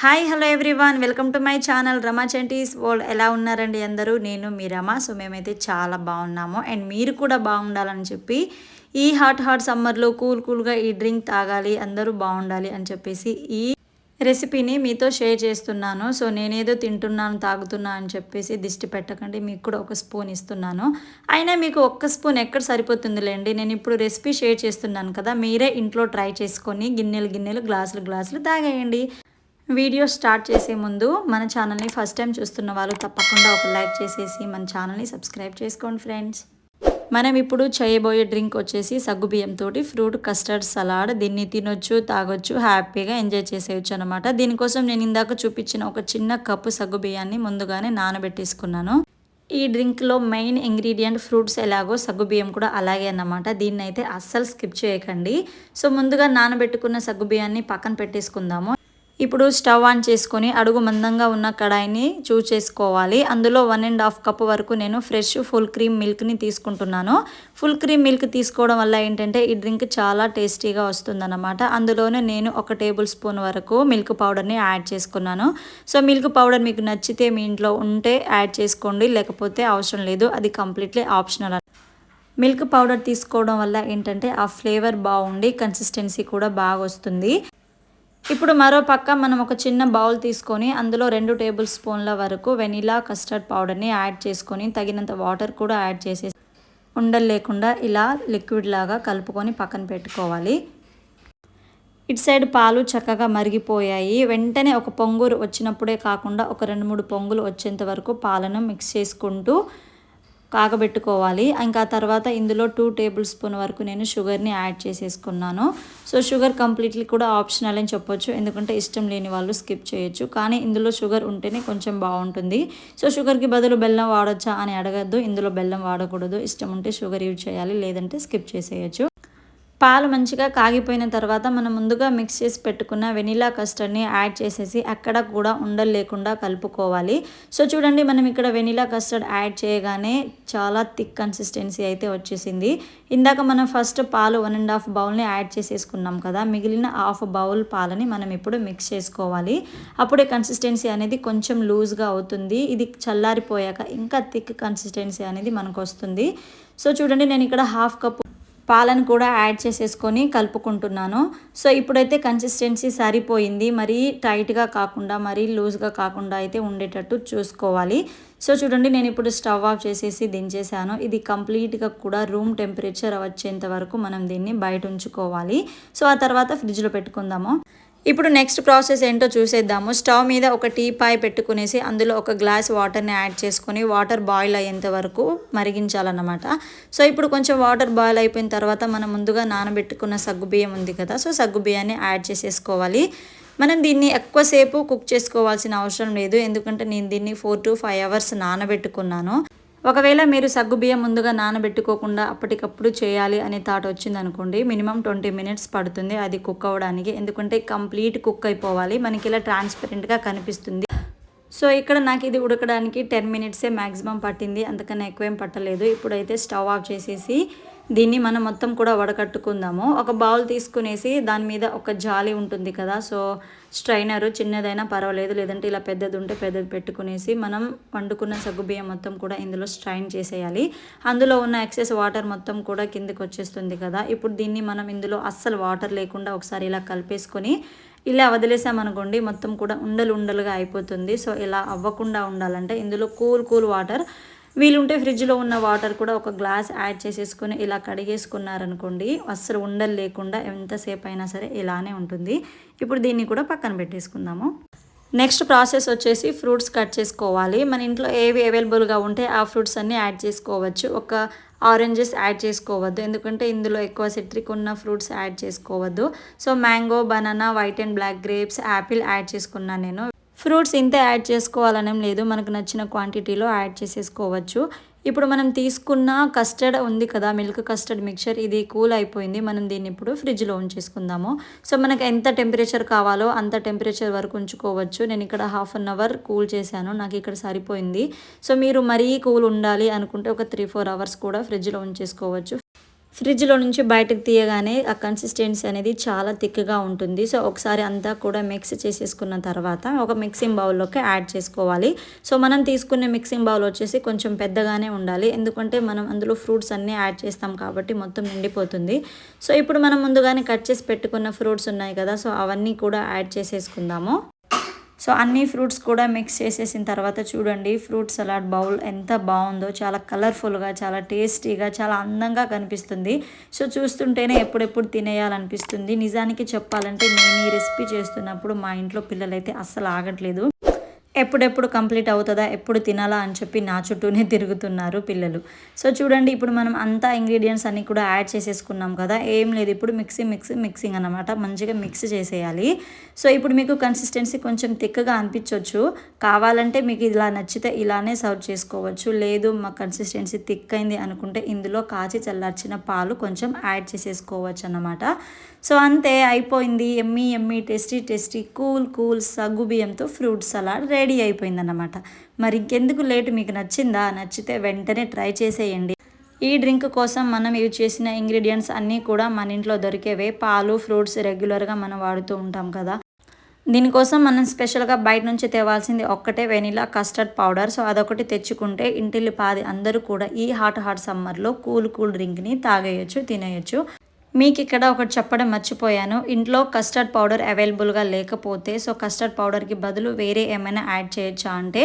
Hi hello everyone welcome to my channel Rama చెంటీస్ world ఎలా ఉన్నారండి అందరూ? నేను మీ రమా. సో మేమైతే చాలా బాగున్నాము. అండ్ మీరు కూడా బాగుండాలని చెప్పి ఈ హాట్ హాట్ సమ్మర్లో కూల్ కూల్గా ఈ డ్రింక్ తాగాలి అందరూ బాగుండాలి అని చెప్పేసి ఈ రెసిపీని మీతో షేర్ చేస్తున్నాను. సో నేనేదో తింటున్నాను తాగుతున్నా అని చెప్పేసి దిష్టి పెట్టకండి. మీకు కూడా ఒక స్పూన్ ఇస్తున్నాను. అయినా మీకు ఒక్క స్పూన్ ఎక్కడ సరిపోతుందిలేండి? నేను ఇప్పుడు రెసిపీ షేర్ చేస్తున్నాను కదా మీరే ఇంట్లో ట్రై చేసుకొని గిన్నెలు గిన్నెలు గ్లాసులు గ్లాసులు తాగేయండి. వీడియో స్టార్ట్ చేసే ముందు మన ఛానల్ని ఫస్ట్ టైం చూస్తున్న వాళ్ళు తప్పకుండా ఒక లైక్ చేసేసి మన ఛానల్ని సబ్స్క్రైబ్ చేసుకోండి ఫ్రెండ్స్. మనం ఇప్పుడు చేయబోయే డ్రింక్ వచ్చేసి సగ్గుబియ్యంతో ఫ్రూట్ కస్టర్డ్ సలాడ్. దీన్ని తినొచ్చు తాగొచ్చు హ్యాపీగా ఎంజాయ్ చేసేయచ్చు అనమాట దీనికోసం నేను ఇందాక చూపించిన ఒక చిన్న కప్పు సగ్గుబియ్యాన్ని ముందుగానే నానబెట్టేసుకున్నాను. ఈ డ్రింక్లో మెయిన్ ఇంగ్రీడియంట్ ఫ్రూట్స్ ఎలాగో సగ్గుబియ్యం కూడా అలాగే అన్నమాట. దీన్ని అయితే అస్సలు స్కిప్ చేయకండి. సో ముందుగా నానబెట్టుకున్న సగ్గుబియ్యాన్ని పక్కన పెట్టేసుకుందాము. ఇప్పుడు స్టవ్ ఆన్ చేసుకొని అడుగు మందంగా ఉన్న కడాయిని చూస్ చేసుకోవాలి అందులో వన్ అండ్ హాఫ్ కప్ వరకు నేను ఫ్రెష్ ఫుల్ క్రీమ్ మిల్క్ని తీసుకుంటున్నాను. ఫుల్ క్రీమ్ మిల్క్ తీసుకోవడం వల్ల ఏంటంటే ఈ డ్రింక్ చాలా టేస్టీగా వస్తుందన్నమాట. అందులోనే నేను ఒక టేబుల్ స్పూన్ వరకు మిల్క్ పౌడర్ని యాడ్ చేసుకున్నాను. సో మిల్క్ పౌడర్ మీకు నచ్చితే మీ ఇంట్లో ఉంటే యాడ్ చేసుకోండి లేకపోతే అవసరం లేదు. అది కంప్లీట్లీ ఆప్షనల్ మిల్క్ పౌడర్ తీసుకోవడం వల్ల ఏంటంటే ఆ ఫ్లేవర్ బాగుండి కన్సిస్టెన్సీ కూడా బాగా వస్తుంది. ఇప్పుడు మరో పక్క మనం ఒక చిన్న బౌల్ తీసుకొని అందులో రెండు టేబుల్ స్పూన్ల వరకు వెనిలా కస్టర్డ్ పౌడర్ని యాడ్ చేసుకొని తగినంత వాటర్ కూడా యాడ్ చేసే ఉండలు లేకుండా ఇలా లిక్విడ్ లాగా కలుపుకొని పక్కన పెట్టుకోవాలి. ఇటు సైడ్ పాలు చక్కగా మరిగిపోయాయి. వెంటనే ఒక పొంగురు వచ్చినప్పుడే కాకుండా ఒక రెండు మూడు పొంగులు వచ్చేంత వరకు పాలను మిక్స్ చేసుకుంటూ కాగబెట్టుకోవాలి. ఇంకా తర్వాత ఇందులో టూ టేబుల్ స్పూన్ వరకు నేను షుగర్ని యాడ్ చేసేసుకున్నాను. సో షుగర్ కంప్లీట్లీ కూడా ఆప్షనల్ అని చెప్పొచ్చు. ఎందుకంటే ఇష్టం లేని వాళ్ళు స్కిప్ చేయొచ్చు. కానీ ఇందులో షుగర్ ఉంటేనే కొంచెం బాగుంటుంది. సో షుగర్కి బదులు బెల్లం వాడొచ్చా అని అడగద్దు. ఇందులో బెల్లం వాడకూడదు. ఇష్టం ఉంటే షుగర్ యూజ్ చేయాలి. లేదంటే స్కిప్ చేసేయచ్చు. పాలు మంచిగా కాగిపోయిన తర్వాత మనం ముందుగా మిక్స్ చేసి పెట్టుకున్న వెనిలా కస్టర్డ్ని యాడ్ చేసేసి అక్కడ కూడా ఉండలు లేకుండా కలుపుకోవాలి. సో చూడండి మనం ఇక్కడ వెనిలా కస్టర్డ్ యాడ్ చేయగానే చాలా థిక్ కన్సిస్టెన్సీ అయితే వచ్చేసింది. ఇందాక మనం ఫస్ట్ పాలు వన్ అండ్ హాఫ్ బౌల్ని యాడ్ చేసేసుకున్నాం కదా మిగిలిన హాఫ్ బౌల్ పాలని మనం ఇప్పుడు మిక్స్ చేసుకోవాలి. అప్పుడే కన్సిస్టెన్సీ అనేది కొంచెం లూజ్గా అవుతుంది. ఇది చల్లారిపోయాక ఇంకా థిక్ కన్సిస్టెన్సీ అనేది మనకు వస్తుంది. సో చూడండి నేను ఇక్కడ హాఫ్ కప్ పాలను కూడా యాడ్ చేసేసుకొని కలుపుకుంటున్నాను. సో ఇప్పుడైతే కన్సిస్టెన్సీ సరిపోయింది. మరీ టైట్గా కాకుండా మరీ లూజ్గా కాకుండా అయితే ఉండేటట్టు చూసుకోవాలి. సో చూడండి నేను ఇప్పుడు స్టవ్ ఆఫ్ చేసేసి దించేసాను. ఇది కంప్లీట్గా కూడా రూమ్ టెంపరేచర్ వచ్చేంత వరకు మనం దీన్ని బయట ఉంచుకోవాలి. సో ఆ తర్వాత ఫ్రిడ్జ్లో పెట్టుకుందాము. ఇప్పుడు నెక్స్ట్ ప్రాసెస్ ఏంటో చూసేద్దాము. స్టవ్ మీద ఒక టీ పాయ్ పెట్టుకునేసి అందులో ఒక గ్లాస్ వాటర్ని యాడ్ చేసుకొని వాటర్ బాయిల్ అయ్యేంత వరకు మరిగించాలన్నమాట. సో ఇప్పుడు కొంచెం వాటర్ బాయిల్ అయిపోయిన తర్వాత మనం ముందుగా నానబెట్టుకున్న సగ్గుబియ్యం ఉంది కదా సో సగ్గుబియ్యాన్ని యాడ్ చేసేసుకోవాలి. మనం దీన్ని ఎక్కువసేపు కుక్ చేసుకోవాల్సిన అవసరం లేదు ఎందుకంటే నేను దీన్ని ఫోర్ టు ఫైవ్ అవర్స్ నానబెట్టుకున్నాను. ఒకవేళ మీరు సగ్గుబియ్యం ముందుగా నానబెట్టుకోకుండా అప్పటికప్పుడు చేయాలి అనే థాట్ వచ్చింది అనుకోండి మినిమం ట్వంటీ మినిట్స్ పడుతుంది అది కుక్ అవ్వడానికి ఎందుకంటే కంప్లీట్ కుక్ అయిపోవాలి మనకి ఇలా ట్రాన్స్పరెంట్గా కనిపిస్తుంది. సో ఇక్కడ నాకు ఇది ఉడకడానికి టెన్ మినిట్సే మ్యాక్సిమం పట్టింది అంతకన్నా ఎక్కువేం పట్టలేదు. ఇప్పుడైతే స్టవ్ ఆఫ్ చేసేసి దీన్ని మనం మొత్తం కూడా వడకట్టుకుందాము. ఒక బౌల్ తీసుకునేసి దాని మీద ఒక జాలి ఉంటుంది కదా సో స్ట్రైనర్ చిన్నదైనా పర్వాలేదు లేదంటే ఇలా పెద్దది ఉంటే పెద్దది పెట్టుకునేసి మనం వండుకున్న సగ్గుబియ్యం మొత్తం కూడా ఇందులో స్ట్రైన్ చేసేయాలి. అందులో ఉన్న ఎక్సెస్ వాటర్ మొత్తం కూడా కిందకి వచ్చేస్తుంది కదా. ఇప్పుడు దీన్ని మనం ఇందులో అస్సలు వాటర్ లేకుండా ఒకసారి ఇలా కలిపేసుకొని ఇలా వదిలేసామనుకోండి మొత్తం కూడా ఉండలు ఉండలుగా అయిపోతుంది. సో ఇలా అవ్వకుండా ఉండాలంటే ఇందులో కూల్ కూల్ వాటర్ వీలుంటే ఫ్రిడ్జ్లో ఉన్న వాటర్ కూడా ఒక గ్లాస్ యాడ్ చేసేసుకొని ఇలా కడిగేసుకున్నారనుకోండి అస్సలు ఉండలు లేకుండా ఎంతసేపు అయినా సరే ఇలానే ఉంటుంది. ఇప్పుడు దీన్ని కూడా పక్కన పెట్టేసుకుందాము. నెక్స్ట్ ప్రాసెస్ వచ్చేసి ఫ్రూట్స్ కట్ చేసుకోవాలి. మన ఇంట్లో ఏవి అవైలబుల్గా ఉంటే ఆ ఫ్రూట్స్ అన్నీ యాడ్ చేసుకోవచ్చు. ఒక ఆరెంజెస్ యాడ్ చేసుకోవద్దు ఎందుకంటే ఇందులో ఎక్కువ సిట్రిక్ ఉన్న ఫ్రూట్స్ యాడ్ చేసుకోవద్దు. So mango banana white and black grapes apple add చేసుకున్నాను నేను. ఫ్రూట్స్ ఇంతే యాడ్ చేసుకోవాలనేం లేదు. మనకు నచ్చిన క్వాంటిటీలో యాడ్ చేసేసుకోవచ్చు. ఇప్పుడు మనం తీసుకున్న కస్టర్డ్ ఉంది కదా మిల్క్ కస్టర్డ్ మిక్చర్ ఇది కూల్ అయిపోయింది. మనం దీన్ని ఇప్పుడు ఫ్రిడ్జ్లో ఉంచేసుకుందాము. సో మనకు ఎంత టెంపరేచర్ కావాలో అంత టెంపరేచర్ వరకు ఉంచుకోవచ్చు. నేను ఇక్కడ హాఫ్ అన్ అవర్ కూల్ చేశాను నాకు ఇక్కడ సరిపోయింది. సో మీరు మరీ కూల్ ఉండాలి అనుకుంటే ఒక త్రీ ఫోర్ అవర్స్ కూడా ఫ్రిడ్జ్లో ఉంచేసుకోవచ్చు. ఫ్రిడ్జ్లో నుంచి బయటకు తీయగానే ఆ కన్సిస్టెన్సీ అనేది చాలా థిక్గా ఉంటుంది. సో ఒకసారి అంతా కూడా మిక్స్ చేసేసుకున్న తర్వాత ఒక మిక్సింగ్ బౌల్లోకి యాడ్ చేసుకోవాలి. సో మనం తీసుకునే మిక్సింగ్ బౌల్ వచ్చేసి కొంచెం పెద్దగానే ఉండాలి. ఎందుకంటే మనం అందులో ఫ్రూట్స్ అన్నీ యాడ్ చేస్తాం కాబట్టి మొత్తం నిండిపోతుంది. సో ఇప్పుడు మనం ముందుగానే కట్ చేసి పెట్టుకున్న ఫ్రూట్స్ ఉన్నాయి కదా సో అవన్నీ కూడా యాడ్ చేసేసుకుందాము. సో అన్ని ఫ్రూట్స్ కూడా మిక్స్ చేసేసిన తర్వాత చూడండి ఫ్రూట్ సలాడ్ బౌల్ ఎంత బాగుందో చాలా కలర్ఫుల్గా చాలా టేస్టీగా చాలా అందంగా కనిపిస్తుంది. సో చూస్తుంటేనే ఎప్పుడెప్పుడు తినేయాలనిపిస్తుంది. నిజానికి చెప్పాలంటే నేను ఈ రెసిపీ చేస్తున్నప్పుడు మా ఇంట్లో పిల్లలైతే అస్సలు ఆగట్లేదు. ఎప్పుడెప్పుడు కంప్లీట్ అవుతుందా ఎప్పుడు తినాలా అని చెప్పి నా చుట్టూనే తిరుగుతున్నారు పిల్లలు. సో చూడండి ఇప్పుడు మనం అంతా ఇంగ్రీడియంట్స్ అన్నీ కూడా యాడ్ చేసేసుకున్నాం కదా ఏం లేదు. ఇప్పుడు మిక్సీ మిక్సీ మిక్సింగ్ అనమాట మంచిగా మిక్స్ చేసేయాలి. సో ఇప్పుడు మీకు కన్సిస్టెన్సీ కొంచెం తిక్కగా అనిపించవచ్చు కావాలంటే మీకు ఇలా నచ్చితే ఇలానే సర్వ్ చేసుకోవచ్చు. లేదు మా కన్సిస్టెన్సీ థిక్ అయింది అనుకుంటే ఇందులో కాచి చల్లార్చిన పాలు కొంచెం యాడ్ చేసేసుకోవచ్చు అన్నమాట. సో అంతే అయిపోయింది. Yummy yummy tasty tasty cool cool సగ్గు బియ్యంతో ఫ్రూట్ సలాడ్ రెడీ. రెడీ అయిపోయిందన్నమాట. మరి ఇంకెందుకు లేటు? మీకు నచ్చిందా? నచ్చితే వెంటనే ట్రై చేసేయండి. ఈ డ్రింక్ కోసం మనం యూజ్ చేసిన ఇంగ్రీడియంట్స్ అన్నీ కూడా మన ఇంట్లో దొరికేవే. పాలు ఫ్రూట్స్ రెగ్యులర్గా మనం వాడుతూ ఉంటాం కదా. దీనికోసం మనం స్పెషల్గా బయట నుంచి తేవాల్సింది ఒక్కటే వెనిలా కస్టర్డ్ పౌడర్. సో అదొకటి తెచ్చుకుంటే ఇంటిల్లి పాది అందరూ కూడా ఈ హాట్ హాట్ సమ్మర్లో కూల్ కూల్ డ్రింక్ని తాగేయచ్చు తినేయచ్చు. మీకు ఇక్కడ ఒకటి చెప్పడం మర్చిపోయాను. ఇంట్లో కస్టర్డ్ పౌడర్ అవైలబుల్గా లేకపోతే సో కస్టర్డ్ పౌడర్కి బదులు వేరే ఏమైనా యాడ్ చేయొచ్చా అంటే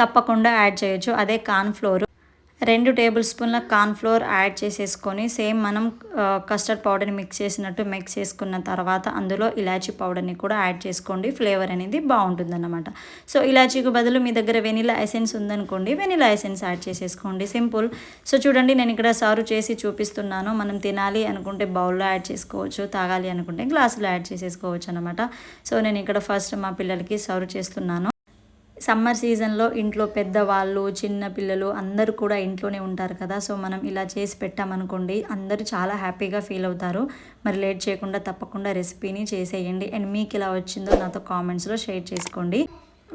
తప్పకుండా యాడ్ చేయొచ్చు. అదే కార్న్ఫ్లోర్ రెండు టేబుల్ స్పూన్ల కార్న్ఫ్లోర్ యాడ్ చేసేసుకొని సేమ్ మనం కస్టర్డ్ పౌడర్ని మిక్స్ చేసినట్టు మిక్స్ చేసుకున్న తర్వాత అందులో ఇలాచీ పౌడర్ని కూడా యాడ్ చేసుకోండి. ఫ్లేవర్ అనేది బాగుంటుందన్నమాట. సో ఇలాచీకి బదులు మీ దగ్గర వెనిలా ఎసెన్స్ ఉందనుకోండి వెనిలా ఎసెన్స్ యాడ్ చేసేసుకోండి. సింపుల్. సో చూడండి నేను ఇక్కడ సర్వ్ చేసి చూపిస్తున్నాను. మనం తినాలి అనుకుంటే బౌల్లో యాడ్ చేసుకోవచ్చు తాగాలి అనుకుంటే గ్లాసులో యాడ్ చేసేసుకోవచ్చు అనమాట సో నేను ఇక్కడ ఫస్ట్ మా పిల్లలకి సర్వ్ చేస్తున్నాను. సమ్మర్ సీజన్లో ఇంట్లో పెద్దవాళ్ళు చిన్న పిల్లలు అందరూ కూడా ఇంట్లోనే ఉంటారు కదా. సో మనం ఇలా చేసి పెట్టామనుకోండి అందరూ చాలా హ్యాపీగా ఫీల్ అవుతారు. మరి లేట్ చేయకుండా తప్పకుండా రెసిపీని చేసేయండి. అండ్ మీకు ఇలా వచ్చిందో నాతో కామెంట్స్లో షేర్ చేసుకోండి.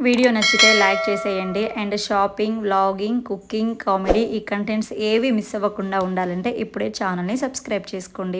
వీడియో నచ్చితే లైక్ చేసేయండి. And shopping vlogging cooking comedy ఈ కంటెంట్స్ ఏవి మిస్ అవ్వకుండా ఉండాలంటే ఇప్పుడే ఛానల్ని సబ్స్క్రైబ్ చేసుకోండి.